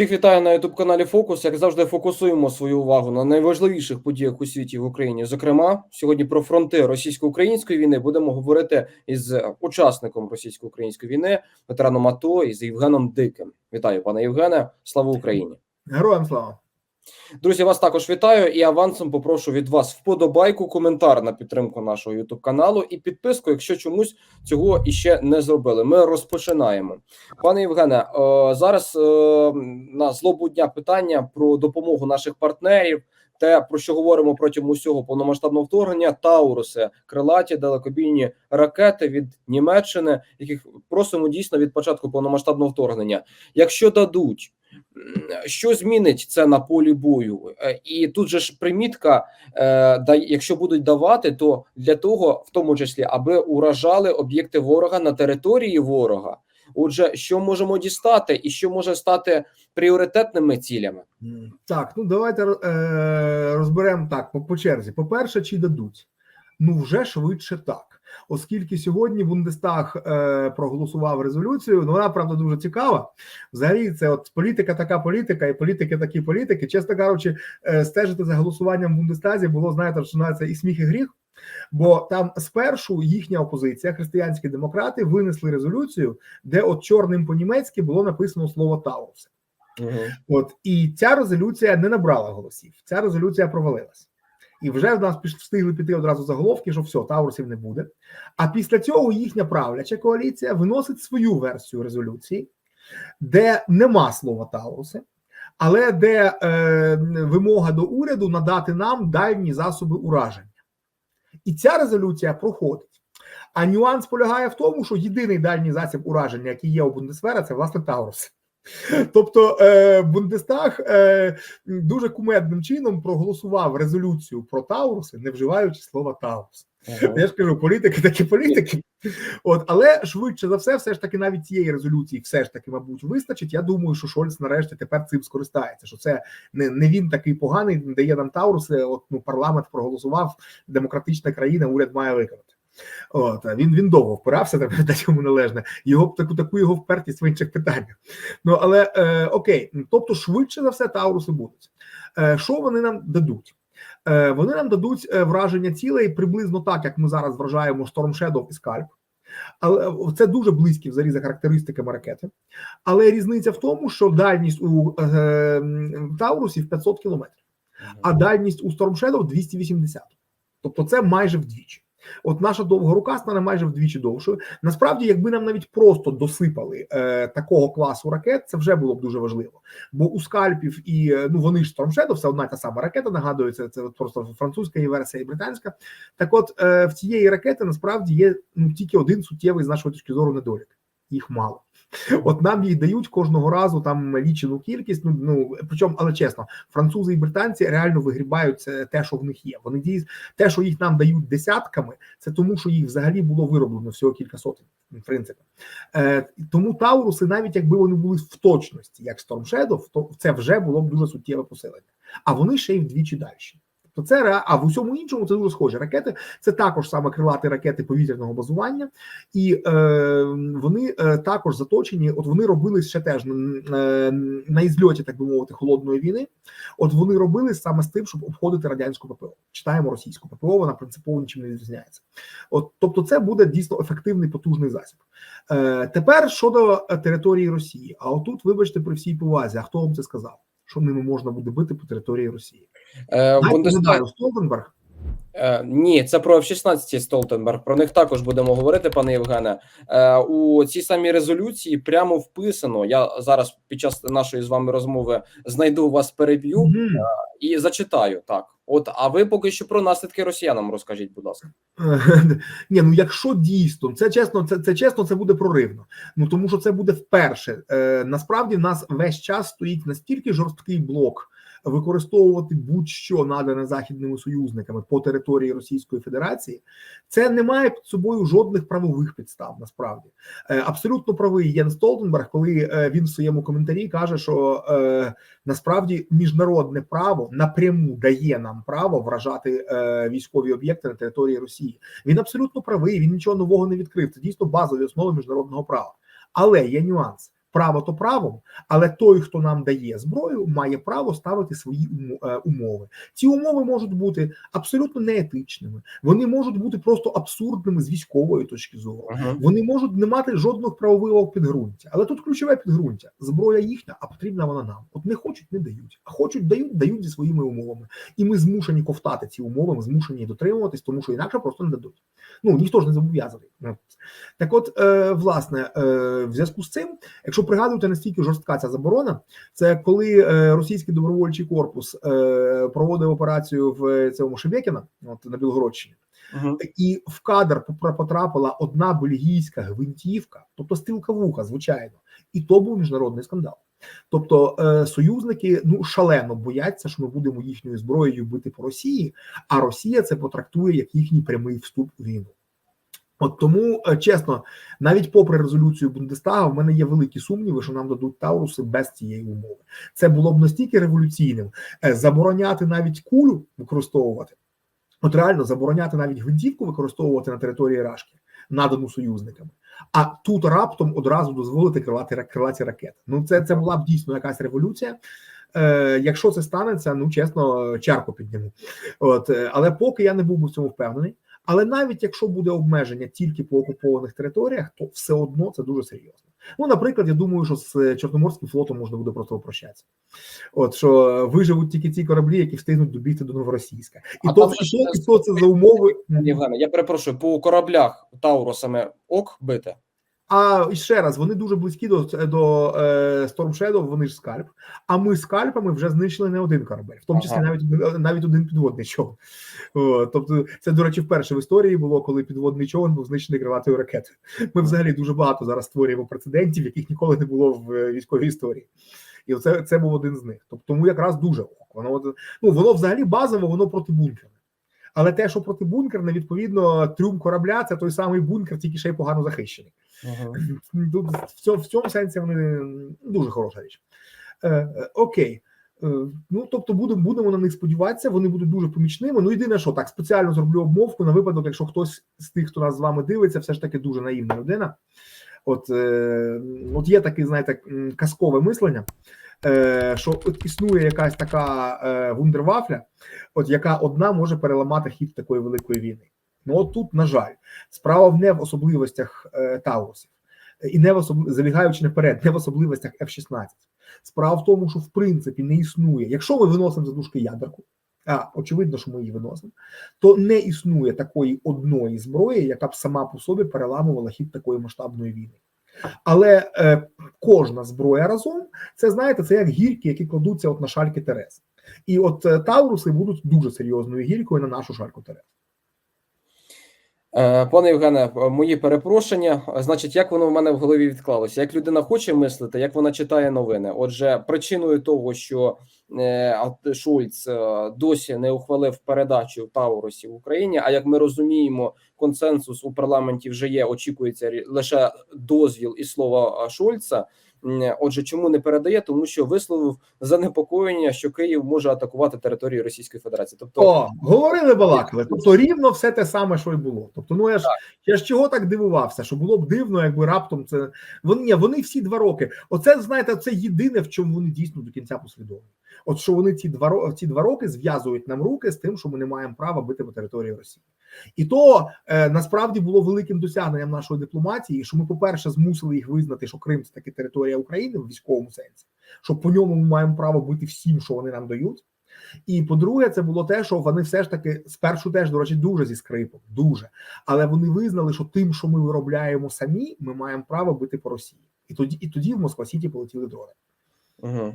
Всіх вітаю на youtube каналі Фокус. Як завжди, фокусуємо свою увагу на найважливіших подіях у світі в Україні. Зокрема, сьогодні про фронти російсько-української війни будемо говорити із учасником російсько-української війни, ветераном АТО із Євгеном Диким. Вітаю, пане Євгене. Слава Україні! Героям слава! Друзі, вас також вітаю і авансом попрошу від вас вподобайку, коментар на підтримку нашого youtube каналу і підписку, якщо чомусь цього іще не зробили. Ми розпочинаємо. Пане Євгене, е, зараз е, на злобу дня питання про допомогу наших партнерів. Те, про що говоримо протягом усього повномасштабного вторгнення, Тауруси, крилаті далекобійні ракети від Німеччини, яких просимо дійсно від початку повномасштабного вторгнення. Якщо дадуть, що змінить це на полі бою? Е, І тут же ж примітка, е, якщо будуть давати, то для того, в тому числі, аби уражали об'єкти ворога на території ворога. Отже, що можемо дістати, і що може стати пріоритетними цілями? Так, ну давайте е, розберемо так по, по черзі. По-перше, чи дадуть? Ну вже швидше так. Оскільки сьогодні Бундестаг е, проголосував резолюцію, ну вона правда дуже цікава. Взагалі, це от політика, така політика, і політики такі політики. Чесно кажучи, е, стежити за голосуванням в Бундестазі було, знаєте, що називається і сміх, і гріх. Бо там спершу їхня опозиція, християнські демократи, винесли резолюцію, де от чорним по-німецьки було написано слово Таурус. От і ця резолюція не набрала голосів. Ця резолюція провалилась. І вже в нас встигли піти одразу заголовки, що все, Таурусів не буде. А після цього їхня правляча коаліція виносить свою версію резолюції, де нема слова Тауруси, але де е, вимога до уряду надати нам дальні засоби ураження. І ця резолюція проходить. А нюанс полягає в тому, що єдиний дальній засіб ураження, який є у Бундесвера, це власне Таурус. Тобто е, Бундестаг е, дуже кумедним чином проголосував резолюцію про Тауруси, не вживаючи слова Таурус. Я ж кажу, політики такі політики. От, але швидше за все, все ж таки, навіть цієї резолюції, все ж таки, мабуть, вистачить. Я думаю, що Шольц нарешті тепер цим скористається. Що це не, не він такий поганий, дає нам Тауруси. От ну парламент проголосував, демократична країна, уряд має виконати. От він він довго впирався, так дати йому належне. Його таку таку його впертість в інших питаннях. Ну але е, окей, тобто швидше за все Тауруси будуть. Е, що вони нам дадуть? Е, вони нам дадуть е, враження цілей приблизно так, як ми зараз вражаємо Storm Shadow і Scalp. Але це дуже близькі взагалі за характеристиками ракети. Але різниця в тому, що дальність у е, Таурусів 500 кілометрів, а дальність у Storm Shadow 280. Тобто це майже вдвічі. От наша довгорука стане майже вдвічі довшою. Насправді, якби нам навіть просто досипали е, такого класу ракет, це вже було б дуже важливо. Бо у скальпів і е, ну вони ж Storm все одна та сама ракета. Нагадую, це, це просто французька і версія і британська. Так, от е, в цієї ракети насправді є ну тільки один суттєвий з нашої точки зору недолік. Їх мало. От нам їх дають кожного разу там лічену кількість. Ну ну причому, але чесно, французи і британці реально вигрібають це те, що в них є. Вони діють те, що їх нам дають десятками, це тому, що їх взагалі було вироблено всього кілька сотень. В принципі, е, тому Тауруси, навіть якби вони були в точності, як Storm Shadow, то це вже було б дуже суттєве посилення. А вони ще й вдвічі далі. То це а в усьому іншому це дуже схожі ракети. Це також саме крилаті ракети повітряного базування, і е, вони е, також заточені. От вони робили ще теж е, на ізльоті, так би мовити, холодної війни. От вони робили саме з тим, щоб обходити радянську ППО. Читаємо російську ППО, вона принципово нічим не відрізняється. От, тобто, це буде дійсно ефективний потужний засіб. Е, тепер щодо е, території Росії, а отут, вибачте, при всій повазі, а хто вам це сказав? Що ними можна буде бити по території Росії? Е, Бундестаг... Столтенберг Е, ні, це про F-16 Столтенберг. Про них також будемо говорити, пане Євгене. Е, у цій самій резолюції прямо вписано. Я зараз під час нашої з вами розмови знайду вас, переб'ю Мгм. і зачитаю так. От, а ви поки що про наслідки росіянам розкажіть, будь ласка. Ні, ну якщо дійсно це чесно, це це чесно, це буде проривно. Ну тому що це буде вперше. Е, насправді в нас весь час стоїть настільки жорсткий блок використовувати будь-що надане західними союзниками по території Російської Федерації. Це не має під собою жодних правових підстав. Насправді е, абсолютно правий Єн Столтенберг, коли е, він в своєму коментарі каже, що е, насправді міжнародне право напряму дає нам право вражати військові об'єкти на території Росії. Він абсолютно правий. Він нічого нового не відкрив. Це дійсно базові основи міжнародного права. Але є нюанс. Право то правом, але той, хто нам дає зброю, має право ставити свої е, умови. Ці умови можуть бути абсолютно неетичними, вони можуть бути просто абсурдними з військової точки зору. Мгм. Вони можуть не мати жодного правового підґрунтя. Але тут ключове підґрунтя: зброя їхня, а потрібна вона нам. От не хочуть, не дають. А хочуть, дають, дають зі своїми умовами. І ми змушені ковтати ці умови, ми змушені дотримуватись, тому що інакше просто не дадуть. Ну ніхто ж не зобов'язаний. Ну, Так, от, е, власне, е, в зв'язку з цим, якщо пригадуєте, настільки жорстка ця заборона, це коли е, російський добровольчий корпус е, проводив операцію в цьому Шебекіна, от на Білгородщині Мгм. і в кадр потрапила одна бельгійська гвинтівка, тобто стрілкавуха, звичайно, і то був міжнародний скандал. Тобто е, союзники ну шалено бояться, що ми будемо їхньою зброєю бити по Росії, а Росія це потрактує як їхній прямий вступ у війну. От тому, е, чесно, навіть попри резолюцію Бундестагу, в мене є великі сумніви, що нам дадуть Тауруси без цієї умови. Це було б настільки революційним е, забороняти навіть кулю використовувати. От реально забороняти навіть гвинтівку використовувати на території Рашки, надану союзниками. А тут раптом одразу дозволити крилати крилаті ракети. Ну це, це була б дійсно якась революція. Е, якщо це станеться, ну чесно, чарку підніму. От, е, але поки я не був би в цьому впевнений. Але навіть якщо буде обмеження тільки по окупованих територіях, то все одно це дуже серйозно. Ну, наприклад, я думаю, що з Чорноморським флотом можна буде просто попрощатися. От що виживуть тільки ті кораблі, які встигнуть добігти до Новоросійська, і А то, там і то, і то це за умови. Євгене, я перепрошую, по кораблях Тауросами ок бити. А ще раз, вони дуже близькі до до е, Storm Shadow, вони ж скальп. А ми скальпами вже знищили не один корабель, в тому числі Ага. навіть навіть один підводний човен. О, тобто, це, до речі, вперше в історії було, коли підводний човен був знищений крилатою ракетою. Ми взагалі дуже багато зараз створюємо прецедентів, яких ніколи не було в е, військовій історії. І оце це був один з них. Тобто, тому якраз дуже ок. Воно ну воно взагалі базово, воно протибункерне. Але те, що протибункерне, відповідно, трюм корабля це той самий бункер, тільки ще й погано захищений. Цьому, в цьому сенсі вони дуже хороша річ. Е, е, окей. Е, ну, тобто, будемо будемо на них сподіватися, вони будуть дуже помічними. Ну, єдине, що так, спеціально зроблю обмовку на випадок, якщо хтось з тих, хто нас з вами дивиться, все ж таки дуже наївна людина. От, е, от є таке, знаєте, казкове мислення, е, що от існує якась така е, вундервафля, от яка одна може переламати хід такої великої війни. Ну от тут, на жаль, справа не в особливостях е, Таурусів, і не в особ... забігаючи наперед, не в особливостях F-16. Справа в тому, що в принципі не існує. Якщо ми виносимо за дужки ядерку, а очевидно, що ми її виносимо, то не існує такої одної зброї, яка б сама по собі переламувала хід такої масштабної війни. Але е, кожна зброя разом, це знаєте, це як гірки, які кладуться от на шальки Терес. І от е, Тауруси будуть дуже серйозною гіркою на нашу шальку Терес. Е, Пане Євгене, е, мої перепрошення. Значить, як воно в мене в голові відклалося? Як людина хоче мислити, як вона читає новини? Отже, причиною того, що е, е, досі не ухвалив передачу Таурусів в Україні. А як ми розуміємо, консенсус у парламенті вже є. Очікується лише дозвіл і слово Шольца. М, Отже, чому не передає? Тому що висловив занепокоєння, що Київ може атакувати територію Російської Федерації. Тобто, О, говорили балакали. Тобто рівно все те саме, що й було. Тобто, ну я ж я ж чого так дивувався, що було б дивно, якби раптом це вони ні, вони всі два роки. Оце знаєте, це єдине, в чому вони дійсно до кінця послідовні. От що вони ці два ці два роки зв'язують нам руки з тим, що ми не маємо права бити по території Росії, і то е, насправді було великим досягненням нашої дипломатії, що ми, по-перше, змусили їх визнати, що Крим це таки територія України в військовому сенсі, що по ньому ми маємо право бити всім, що вони нам дають. І по-друге, це було те, що вони все ж таки спершу теж, до речі, дуже зі скрипом, дуже. Але вони визнали, що тим, що ми виробляємо самі, ми маємо право бити по Росії. І тоді, і тоді в Москва Сіті полетіли дрони. Угу.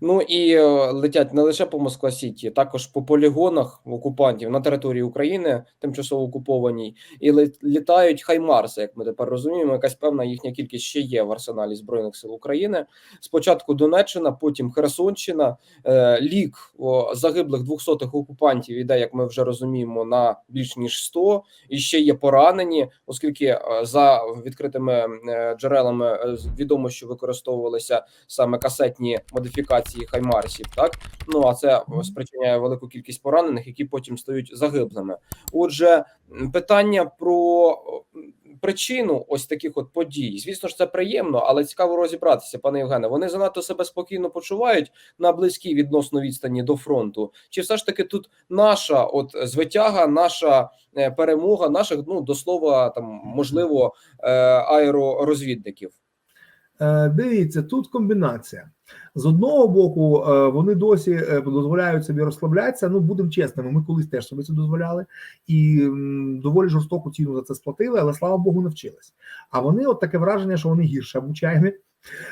Ну і е, летять не лише по Москва Сіті, також по полігонах окупантів на території України, тимчасово окупованій, і літають хаймарси, як ми тепер розуміємо. Якась певна їхня кількість ще є в арсеналі збройних сил України. Спочатку Донеччина, потім Херсонщина. Е, Лік загиблих двохсотих окупантів іде, як ми вже розуміємо, на більш ніж 100. І ще є поранені, оскільки е, за відкритими джерелами відомо, що використовувалися саме касетні модифікації модифікації хаймарсів, так ну а це спричиняє велику кількість поранених, які потім стають загиблими. Отже, питання про причину ось таких от подій. Звісно ж, це приємно, але цікаво розібратися, пане Євгене. Вони занадто себе спокійно почувають на близькій відносно відстані до фронту. Чи все ж таки тут наша от звитяга, наша е, перемога, наших ну до слова, там можливо е, аеророзвідників? Е, Дивіться, тут комбінація. З одного боку, е, вони досі е, дозволяють собі розслаблятися. Ну, будемо чесними, ми колись теж собі це дозволяли і доволі жорстоку ціну за це сплатили, але слава Богу, навчились. А вони от таке враження, що вони гірше обучаємі.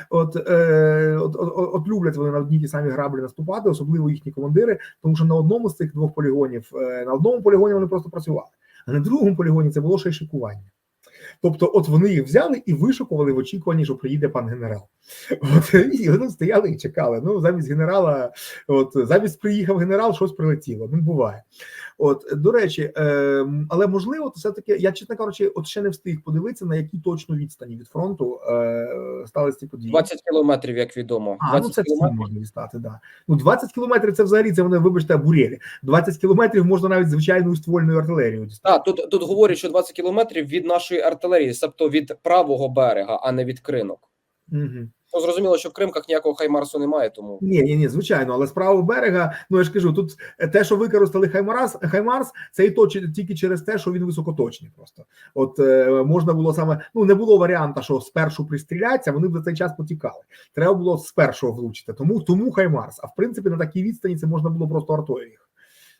От, е, от, от, от люблять вони на одні ті самі граблі наступати, особливо їхні командири, тому що на одному з цих двох полігонів, на одному полігоні вони просто працювали, а на другому полігоні це було ще й шикування. Тобто, от вони їх взяли і вишукували в очікуванні, що приїде пан генерал. От і вони стояли і чекали. Ну, замість генерала, от замість приїхав генерал, щось прилетіло. Ну, буває. От до речі, е, але можливо, то все таки, я чесно кажучи, от ще не встиг подивитися, на якій точно відстані від фронту е, сталися ці події. 20 кілометрів, як відомо. А, ну це кілометрів. можна дістати, да. Ну 20 кілометрів це взагалі це вони, вибачте, бурєлі. 20 кілометрів можна навіть звичайною ствольною артилерією дістати. Так, тут, тут говорять, що 20 кілометрів від нашої артилерії, тобто від правого берега, а не від кринок. Угу. Ну зрозуміло, що в Кримках ніякого хаймарсу немає, тому Ні, ні, ні, звичайно, але з правого берега, ну я ж кажу, тут те, що використали Хаймарс, Хаймарс, це і то тільки через те, що він високоточний. Просто от е, можна було саме, ну не було варіанта, що спершу пристріляться, вони б за цей час потікали. Треба було з першого влучити. Тому тому Хаймарс. А в принципі, на такій відстані це можна було просто артою їх.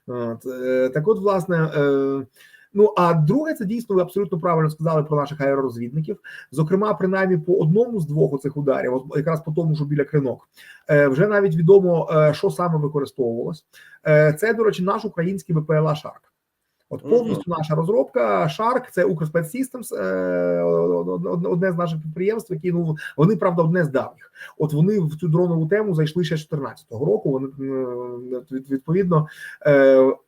От, е, так, от, власне. Е, Ну а друге, це дійсно ви абсолютно правильно сказали про наших аеророзвідників. Зокрема, принаймні по одному з двох оцих ударів, якраз по тому, що біля кринок, е, вже навіть відомо, е, що саме використовувалось. Е, Це, до речі, наш український БПЛА Шарк. От повністю наша розробка Shark, це Укрспецсістемс, одне з наших підприємств, які ну вони правда одне з давніх. От вони в цю дронову тему зайшли ще з 14-го року. Вони відповідно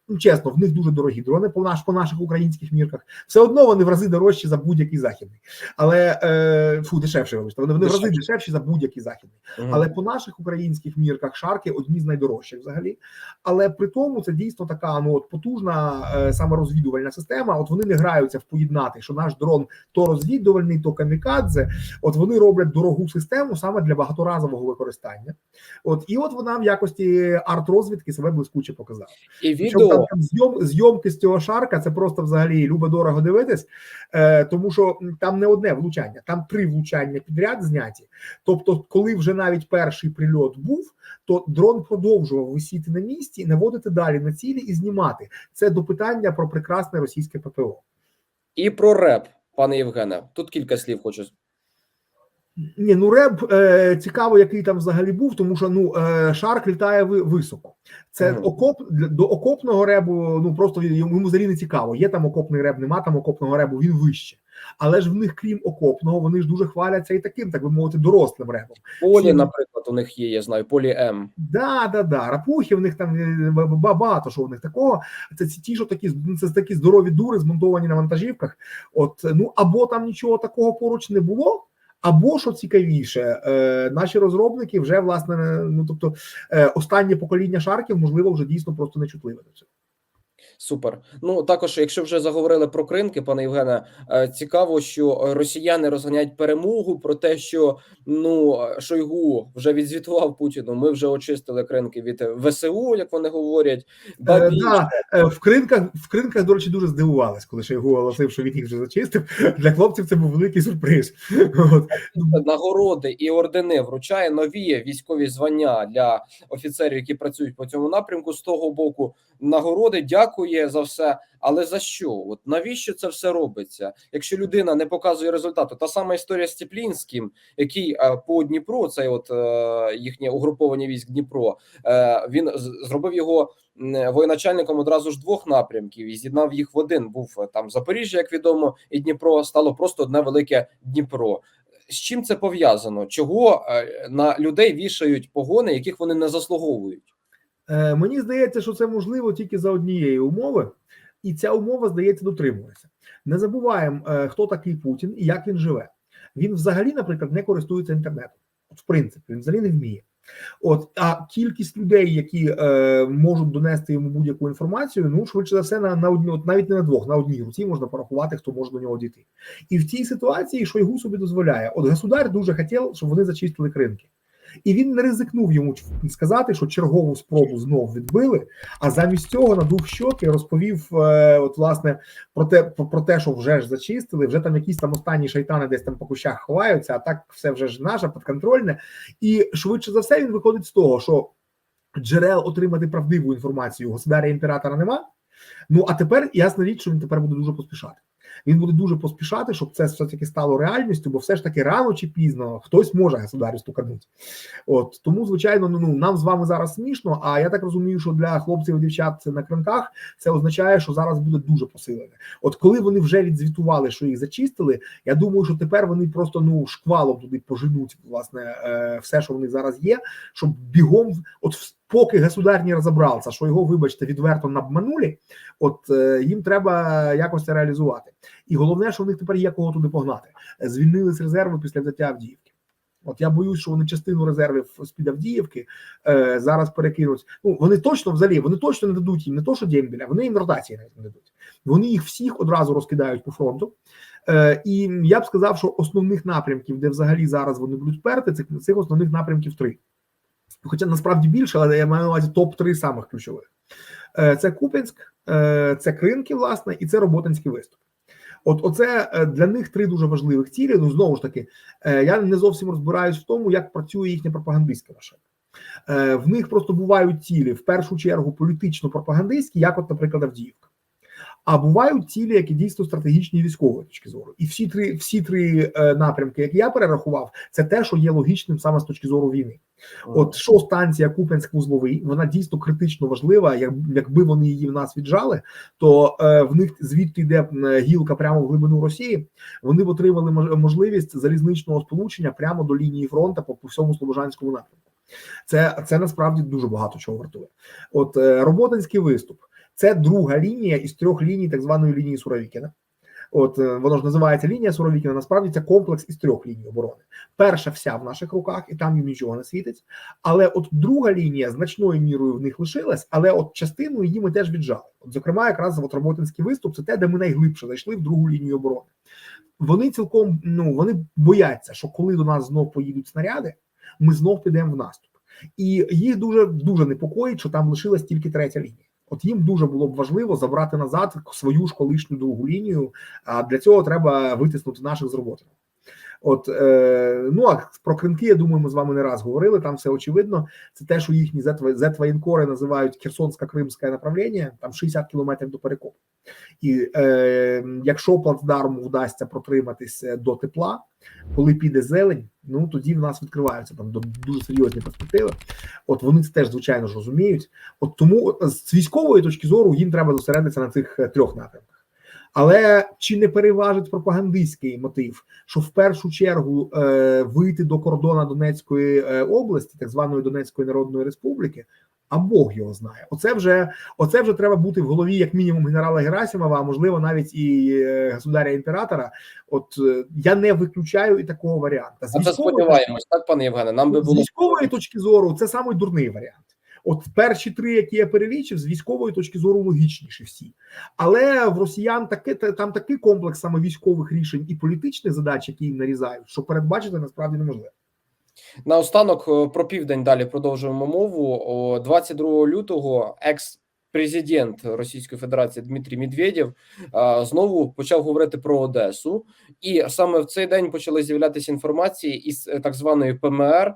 ну, чесно, в них дуже дорогі дрони по наш по наших українських мірках. Все одно вони в рази дорожчі за будь-який західний, але е, фу, дешевше вибачте. Вони, вони в рази дешевші за будь-який західний. Мгм. Але по наших українських мірках шарки одні з найдорожчих взагалі. Але при тому це дійсно така ну от потужна е, саме розвідувальна система. От вони не граються в поєднати, що наш дрон то розвідувальний, то камікадзе. От вони роблять дорогу систему саме для багаторазового використання. От і от вона в якості арт-розвідки себе блискуче показала. і відео там, там зйом, зйомки з цього шарка це просто взагалі любо дорого дивитись, е, тому що там не одне влучання, там три влучання підряд зняті. Тобто, коли вже навіть перший прильот був, то дрон продовжував висіти на місці, наводити далі на цілі і знімати. Це до питання про прекрасне російське ППО. і про реп, пане Євгене. Тут кілька слів хочу. Ні, ну реб е, цікаво, який там взагалі був, тому що ну е, шарк літає високо. Це Мгм. окоп до окопного ребу. Ну просто йому взагалі не цікаво. Є там окопний реб, нема там окопного ребу, він вище. Але ж в них, крім окопного, вони ж дуже хваляться і таким, так би мовити, дорослим ребом. Полі, наприклад, у них є, я знаю, полі М. Да, да, да. Рапухи в них там е, ба- ба- багато що в них такого. Це ті, що такі ну, це такі здорові дури, змонтовані на вантажівках. От ну або там нічого такого поруч не було. Або що цікавіше, е, наші розробники вже власне ну тобто е, останнє покоління шарків, можливо, вже дійсно просто не чутливе до цього. Супер. Ну також, якщо вже заговорили про кринки, пане Євгене, е, цікаво, що росіяни розганяють перемогу про те, що ну Шойгу вже відзвітував Путіну. Ми вже очистили кринки від ВСУ, як вони говорять. Е, да, е, в кринках в кринках, до речі, дуже здивувались, коли Шойгу оголосив, що він їх вже зачистив. Для хлопців це був великий сюрприз. От. нагороди і ордени вручає нові військові звання для офіцерів, які працюють по цьому напрямку. З того боку нагороди дякує за все. Але за що? От навіщо це все робиться? Якщо людина не показує результату, та сама історія з Теплінським, який е, по Дніпру, це от е, їхнє угруповання військ Дніпро, е, він зробив його воєначальником одразу ж двох напрямків і з'єднав їх в один. Був там Запоріжжя, як відомо, і Дніпро стало просто одне велике Дніпро. З чим це пов'язано? Чого на людей вішають погони, яких вони не заслуговують? Е, Мені здається, що це можливо тільки за однієї умови, і ця умова, здається, дотримується. Не забуваємо, е, хто такий Путін і як він живе. Він взагалі, наприклад, не користується інтернетом. От, в принципі, він взагалі не вміє. От а кількість людей, які е, можуть донести йому будь-яку інформацію, ну швидше за все на, на от навіть не на двох, на одній руці можна порахувати, хто може до нього дійти. І в цій ситуації Шойгу собі дозволяє. От государ дуже хотів, щоб вони зачистили кринки. І він не ризикнув йому сказати, що чергову спробу знов відбили. А замість цього надув щоки, розповів е, от власне про те, про, те, що вже ж зачистили. Вже там якісь там останні шайтани десь там по кущах ховаються, а так все вже ж наше підконтрольне. І швидше за все він виходить з того, що джерел отримати правдиву інформацію государя імператора нема. Ну а тепер ясна річ, що він тепер буде дуже поспішати. Він буде дуже поспішати, щоб це все таки стало реальністю, бо все ж таки рано чи пізно хтось може государю стукануть. От тому, звичайно, ну, ну нам з вами зараз смішно. А я так розумію, що для хлопців і дівчат на кринках це означає, що зараз буде дуже посилене. От коли вони вже відзвітували, що їх зачистили, я думаю, що тепер вони просто ну шквалом туди поженуть власне е, все, що в них зараз є, щоб бігом от поки государ не розібрався, що його, вибачте, відверто набманули, от е, їм треба якось це реалізувати. І головне, що в них тепер є кого туди погнати. Звільнили з резерву після взяття Авдіївки. От я боюсь, що вони частину резервів з під Авдіївки е, зараз перекинуть. Ну вони точно взагалі вони точно не дадуть їм не то, що дембіля, вони їм ротації навіть не дадуть. Вони їх всіх одразу розкидають по фронту. Е, і я б сказав, що основних напрямків, де взагалі зараз вони будуть перти, цих цих основних напрямків три. Хоча насправді більше, але я маю на увазі топ 3 самих ключових: Е, це Куп'янськ, е, це Кринки, власне, і це Роботинський виступ. От, оце е, для них три дуже важливих цілі. Ну знову ж таки, я не зовсім розбираюсь в тому, як працює їхня пропагандистська машина. В них просто бувають цілі в першу чергу політично-пропагандистські, як, от, наприклад, Авдіївка. А бувають цілі, які дійсно стратегічні військової точки зору, і всі три всі три е, напрямки, які я перерахував, це те, що є логічним саме з точки зору війни. От що станція Купенськ вузловий, вона дійсно критично важлива. Як, якби вони її в нас віджали, то е, в них звідти йде гілка прямо в глибину Росії. Вони б отримали можливість залізничного сполучення прямо до лінії фронту по, по всьому Слобожанському напрямку. Це це насправді дуже багато чого вартує. От е, роботинський виступ. Це друга лінія із трьох ліній, так званої лінії Суровікіна. От воно ж називається лінія Суровікіна. Насправді це комплекс із трьох ліній оборони. Перша вся в наших руках, і там їм нічого не світить. Але от друга лінія значною мірою в них лишилась, але от частину її ми теж віджали. От, зокрема, якраз от роботинський виступ це те, де ми найглибше зайшли в другу лінію оборони. Вони цілком ну вони бояться, що коли до нас знов поїдуть снаряди, ми знов підемо в наступ, і їх дуже дуже непокоїть, що там лишилась тільки третя лінія. От їм дуже було б важливо забрати назад свою ж колишню довгу лінію. А для цього треба витиснути наших з роботи. От е, ну а про кринки, я думаю, ми з вами не раз говорили. Там все очевидно. Це те, що їхні зетвоєнкори називають Херсонське кримське направлення, там 60 кілометрів до перекопу. І е, якщо плацдарму вдасться протриматися до тепла, коли піде зелень, ну тоді в нас відкриваються там дуже серйозні перспективи. От вони це теж звичайно ж розуміють. От тому з військової точки зору їм треба зосередитися на цих трьох напрямках. Але чи не переважить пропагандистський мотив, що в першу чергу е, вийти до кордона Донецької е, області, так званої Донецької Народної Республіки, а Бог його знає. Оце вже оце вже треба бути в голові, як мінімум, генерала Герасимова, а можливо, навіть і е, государя імператора. От е, я не виключаю і такого варіанта. З а сподіваємось, так пане Євгене. Нам би було з військової точки зору. Це самий дурний варіант. От перші три, які я перелічив, з військової точки зору логічніші всі, але в росіян таке там такий комплекс саме військових рішень і політичних задач, які їм нарізають, що передбачити насправді неможливо. Наостанок е, про південь далі продовжуємо мову 22 лютого. Екс президент Російської Федерації Дмитрій Медведєв знову почав говорити про Одесу, і саме в цей день почали з'являтися інформації із е, так званої ПМР.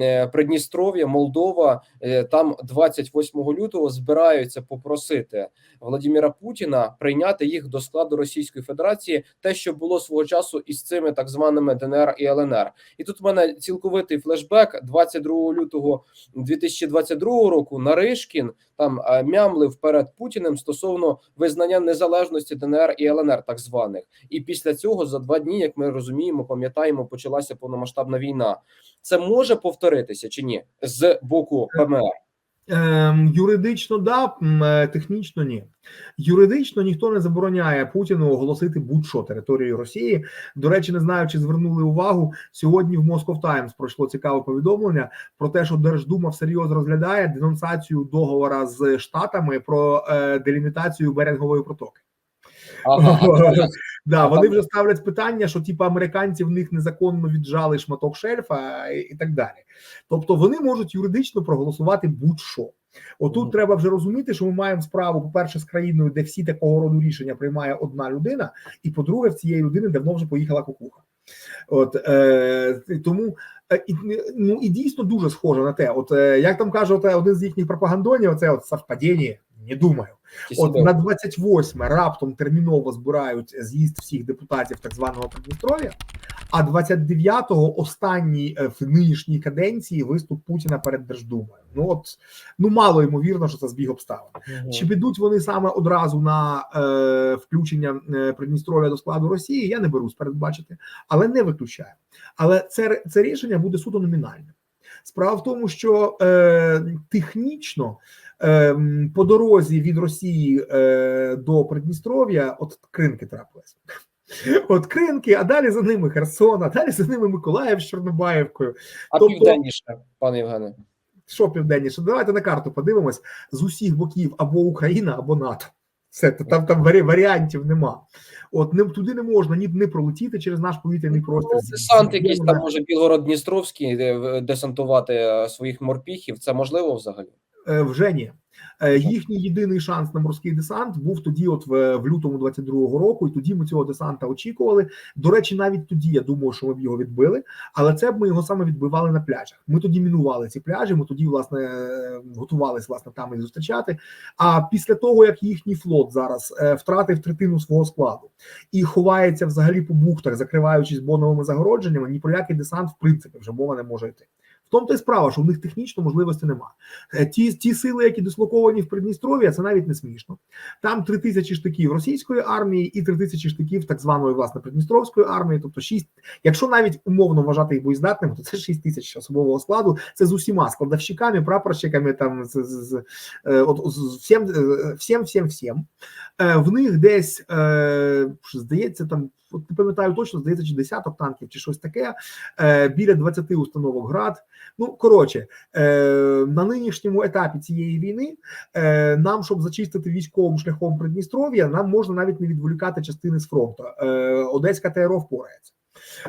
Е, Придністров'я, Молдова е, там 28 лютого збираються попросити Владимира Путіна прийняти їх до складу Російської Федерації, те, що було свого часу із цими так званими ДНР і ЛНР. І тут в мене цілковитий флешбек 22 лютого 2022 року. Наришкін там е, мямлив перед Путіним стосовно визнання незалежності ДНР і ЛНР, так званих, і після цього за два дні, як ми розуміємо, пам'ятаємо, почалася повномасштабна війна. Це може повторитися чи ні з боку ПМР? Ем, юридично да, е, технічно ні. Юридично ніхто не забороняє Путіну оголосити будь-що територією Росії. До речі, не знаю, чи звернули увагу сьогодні. В Moscow Times пройшло цікаве повідомлення про те, що Держдума всерйоз розглядає денонсацію договора з штатами про е, делімітацію берегової протоки. Ага. Да, вони вже ставлять питання, що типу американці в них незаконно віджали шматок шельфа і, так далі. Тобто вони можуть юридично проголосувати будь-що. Отут треба вже розуміти, що ми маємо справу, по-перше, з країною, де всі такого роду рішення приймає одна людина, і по-друге, в цієї людини давно вже поїхала кукуха. От е, тому е, ну і дійсно дуже схоже на те. От е, як там каже, от, один з їхніх пропагандонів, оце от совпадіння, не думаю. От на 28 раптом терміново збирають з'їзд всіх депутатів так званого Придністров'я, а 29-го останній е, в нинішній каденції виступ Путіна перед Держдумою. Ну от ну мало ймовірно, що це збіг обставин. Мгм. Чи підуть вони саме одразу на е, включення е, Придністров'я до складу Росії? Я не берусь передбачити, але не виключаю. Але це, це рішення буде суто номінальним. Справа в тому, що е, технічно по дорозі від Росії е, до Придністров'я от кринки трапились. От кринки, а далі за ними Херсон, а далі за ними Миколаїв з Чорнобаївкою. А тобто- південніше, пане Євгене. Що південніше? Давайте на карту подивимось з усіх боків або Україна, або НАТО. Все там там варі- варіантів нема. От не туди не можна ні не пролетіти через наш повітряний простір. Ну, Десант якийсь там може Білгород-Дністровський де, десантувати е, своїх морпіхів. Це можливо взагалі? Е, Вже ні. Е, Їхній єдиний шанс на морський десант був тоді, от в, в лютому 22-го року, і тоді ми цього десанта очікували. До речі, навіть тоді я думав, що ми б його відбили, але це б ми його саме відбивали на пляжах. Ми тоді мінували ці пляжі. Ми тоді, власне, е, готувалися власне там їх зустрічати. А після того, як їхній флот зараз е, втратив третину свого складу і ховається взагалі по бухтах, закриваючись боновими загородженнями, ні про який десант, в принципі, вже мова не може йти. В тому то й справа, що в них технічно можливості немає. Е, Ті, ті сили, які дислоковані в Придністров'я, це навіть не смішно. Там три тисячі штиків російської армії і три тисячі штиків так званої власне Придністровської армії. Тобто шість, якщо навіть умовно вважати їх боєздатними, то це шість тисяч особового складу. Це з усіма складовщиками, прапорщиками, там з, з, з, е, от, з всім, е, всім, всім, всім. В них десь здається, там от не пам'ятаю точно, здається, чи десяток танків, чи щось таке. Е, Біля 20 установок град. Ну коротше, е, на нинішньому етапі цієї війни е, нам, щоб зачистити військовим шляхом Придністров'я, нам можна навіть не відволікати частини з фронту. Е, Одеська ТРО впорається.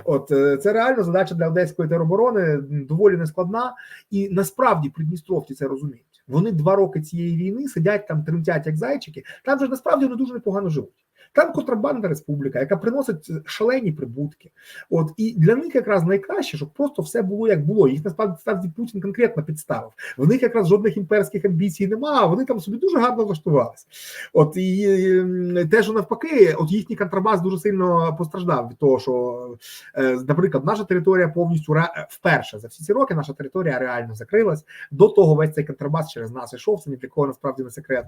От е, це реально задача для одеської тероборони доволі нескладна, і насправді придністровці це розуміють. Вони два роки цієї війни сидять там, тремтять як зайчики. Там же насправді вони дуже непогано живуть. Там контрабандна республіка, яка приносить шалені прибутки. От і для них якраз найкраще, щоб просто все було як було. Їх насправді Путін конкретно підставив. В них якраз жодних імперських амбіцій немає. Вони там собі дуже гарно влаштувалися. От і ем, те, що навпаки, от їхній контрабас дуже сильно постраждав від того, що, е, наприклад, наша територія повністю вперше за всі ці роки наша територія реально закрилась. До того весь цей контрабас через нас ішов. Це ні для кого насправді не секрет.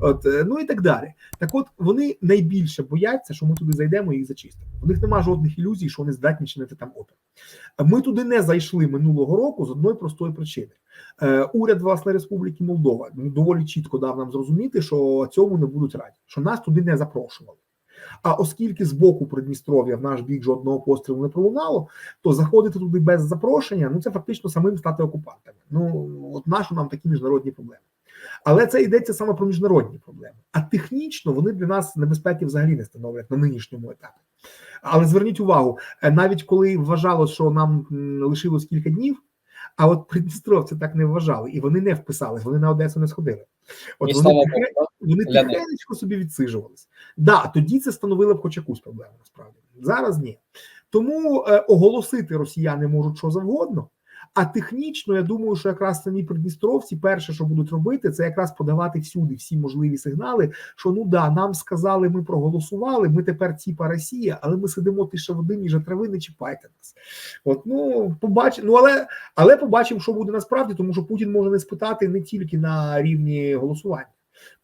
От е, ну і так далі. Так, от вони найбільше бояться, що ми туди зайдемо і їх зачистимо. У них немає жодних ілюзій, що вони здатні чинити там опір. Ми туди не зайшли минулого року з одної простої причини. Е, Уряд власне Республіки Молдова доволі чітко дав нам зрозуміти, що цьому не будуть раді, що нас туди не запрошували. А оскільки з боку Придністров'я в наш бік жодного пострілу не пролунало, то заходити туди без запрошення ну це фактично самим стати окупантами. Ну от нашу нам такі міжнародні проблеми. Але це йдеться саме про міжнародні проблеми. А технічно вони для нас небезпеки взагалі не становлять на нинішньому етапі. Але зверніть увагу, е, навіть коли вважалось, що нам лишилось кілька днів, а от придністровці так не вважали, і вони не вписались, вони на Одесу не сходили. От І вони, тихенечко собі відсижувались. Да, тоді це становило б хоч якусь проблему, насправді. Зараз ні. Тому е, оголосити росіяни можуть що завгодно. А технічно, я думаю, що якраз самі придністровці перше, що будуть робити, це якраз подавати всюди всі можливі сигнали, що ну да, нам сказали, ми проголосували, ми тепер типа Росія, але ми сидимо тише води, ніж трави, не чіпайте нас. От ну побачимо, ну але але побачимо, що буде насправді, тому що Путін може не спитати не тільки на рівні голосування.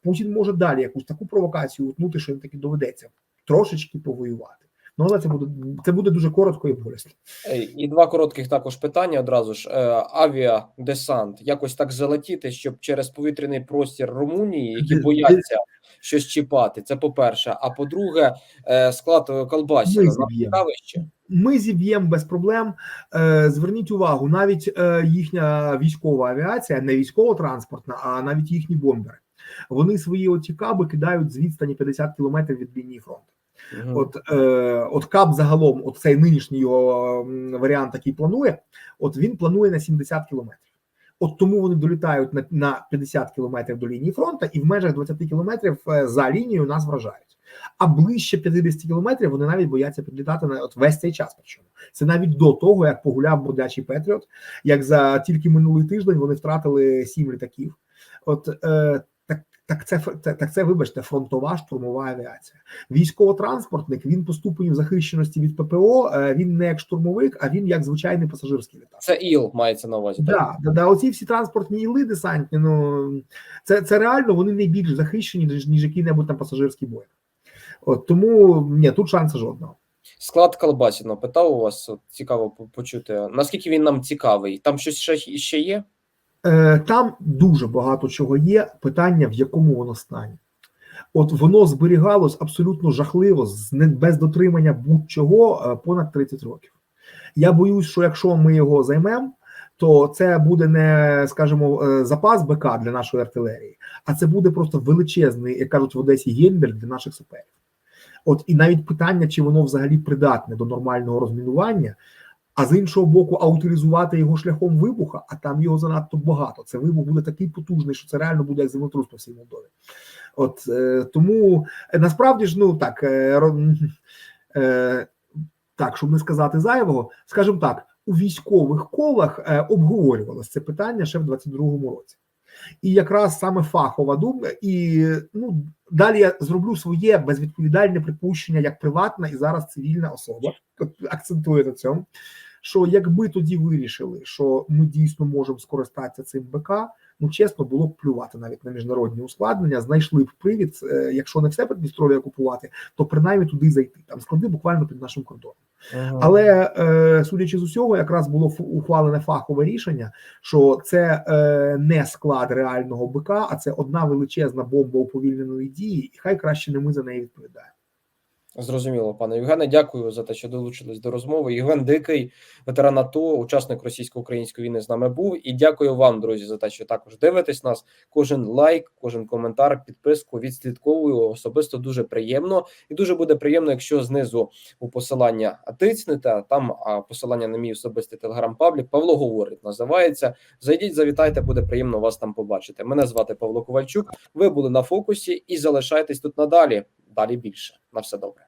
Путін може далі якусь таку провокацію утнути, що їм таки доведеться трошечки повоювати. Ну але це буде це буде дуже коротко і болісно. І два коротких також питання одразу ж. Е, Авіадесант якось так залетіти, щоб через повітряний простір Румунії, які бояться щось чіпати. Це по-перше. А по-друге, е, склад колбасі зіб'ємо. ще. Ми зіб'ємо без проблем. Е, Зверніть увагу, навіть їхня військова авіація, не військово-транспортна, а навіть їхні бомбери. Вони свої оті каби кидають з відстані 50 кілометрів від лінії фронту. Мгм. От, е, от кап загалом, от цей нинішній його варіант, який планує, от він планує на 70 кілометрів. От тому вони долітають на, на 50 кілометрів до лінії фронту, і в межах 20 кілометрів е, за лінією нас вражають. А ближче 50 кілометрів вони навіть бояться підлітати на от весь цей час. Причому це навіть до того, як погуляв бродячий Петріот, як за тільки минулий тиждень вони втратили сім літаків. От е, так, так це так, це, вибачте, фронтова штурмова авіація. Військово-транспортник він по ступеню захищеності від ППО. е, Він не як штурмовик, а він як звичайний пасажирський літак. Це ІЛ мається на увазі. так? Да, да, да, оці всі транспортні іли десантні, ну це, це реально вони найбільш захищені, ніж, ніж який-небудь там пасажирський бой. От тому ні, тут шансу жодного. Склад Колбасіно питав у вас. От, цікаво почути. Наскільки він нам цікавий? Там щось ще, ще є? Е, Там дуже багато чого є. Питання, в якому воно стані. От воно зберігалось абсолютно жахливо, без дотримання будь-чого е, понад 30 років. Я боюсь, що якщо ми його займемо, то це буде не, скажімо, е, запас БК для нашої артилерії, а це буде просто величезний, як кажуть в Одесі, гельберг для наших саперів. От і навіть питання, чи воно взагалі придатне до нормального розмінування, а з іншого боку, а утилізувати його шляхом вибуха, а там його занадто багато. Це вибух буде такий потужний, що це реально буде як землетрус по всій Молдові. От е, тому е, насправді ж, ну так, е, е, так, щоб не сказати зайвого, скажімо так, у військових колах е, обговорювалося це питання ще в 22-му році. І якраз саме фахова думка, і ну далі я зроблю своє безвідповідальне припущення як приватна і зараз цивільна особа. Акцентую на цьому. Що якби тоді вирішили, що ми дійсно можемо скористатися цим БК, ну чесно було б плювати навіть на міжнародні ускладнення, знайшли б привід, е, якщо не все Придністров'я окупувати, то принаймні туди зайти. Там склади буквально під нашим кордоном. Мгм. Але е, судячи з усього, якраз було ухвалене фахове рішення, що це е, не склад реального БК, а це одна величезна бомба уповільненої дії, і хай краще не ми за неї відповідаємо. Зрозуміло, пане Євгене. Дякую за те, що долучились до розмови. Євген Дикий, ветеран АТО, учасник російсько-української війни з нами був. І дякую вам, друзі, за те, що також дивитесь нас. Кожен лайк, кожен коментар, підписку відслідковую особисто дуже приємно, і дуже буде приємно, якщо знизу у посилання тицнете. Там посилання на мій особистий телеграм-паблік. Павло говорить, називається. Зайдіть, завітайте, буде приємно вас там побачити. Мене звати Павло Ковальчук. Ви були на фокусі і залишайтесь тут надалі. Далі більше. На все добре.